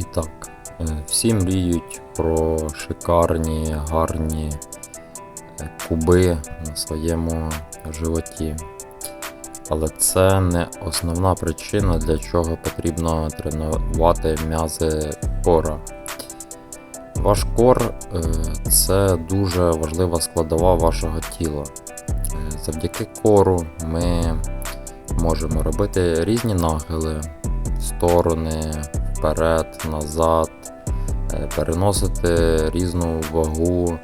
І так, е, всі мріють про шикарні, гарні е, куби на своєму животі. Але це не основна причина, для чого потрібно тренувати м'язи кора. Ваш кор е, це дуже важлива складова вашого тіла. Завдяки кору ми можемо робити різні нахили, сторони, вперед, назад, е, переносити різну вагу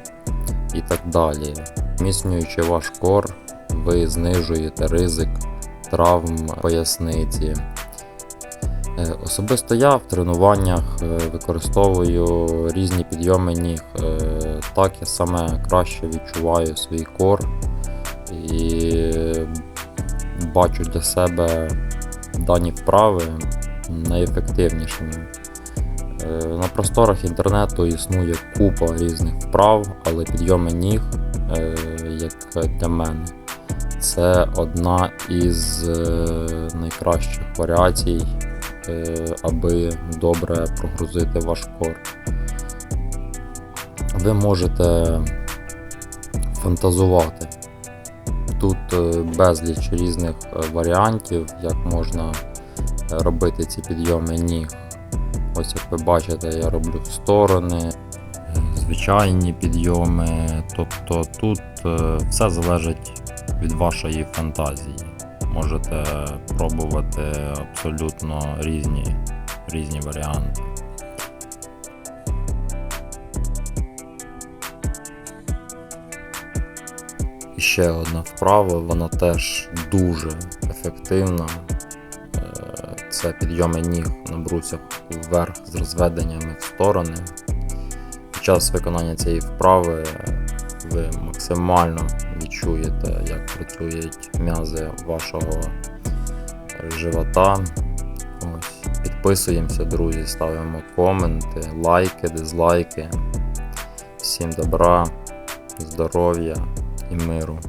і так далі. Зміцнюючи ваш кор, ви знижуєте ризик травм поясниці. Е, Особисто я в тренуваннях е, використовую різні підйоми ніг. Так я саме краще відчуваю свій кор і бачу для себе дані вправи найефективнішими. Е, На просторах інтернету існує купа різних вправ, але підйоми ніг, е, як для мене, це одна із е, найкращих варіацій, аби добре прогрузити ваш кор. Ви можете фантазувати. Тут безліч різних варіантів, як можна робити ці підйоми ніг. Ось як ви бачите, я роблю в сторони, звичайні підйоми. Тобто тут е, все залежить від вашої фантазії. Можете пробувати абсолютно різні, різні варіанти. І ще одна вправа, вона теж дуже ефективна. Це підйоми ніг на брусях вверх з розведеннями в сторони. Під час виконання цієї вправи ви максимально відчуєте, як працюють м'язи вашого живота. Ось. Підписуємося, друзі, ставимо коменти, лайки, дизлайки. Всім добра, здоров'я і миру.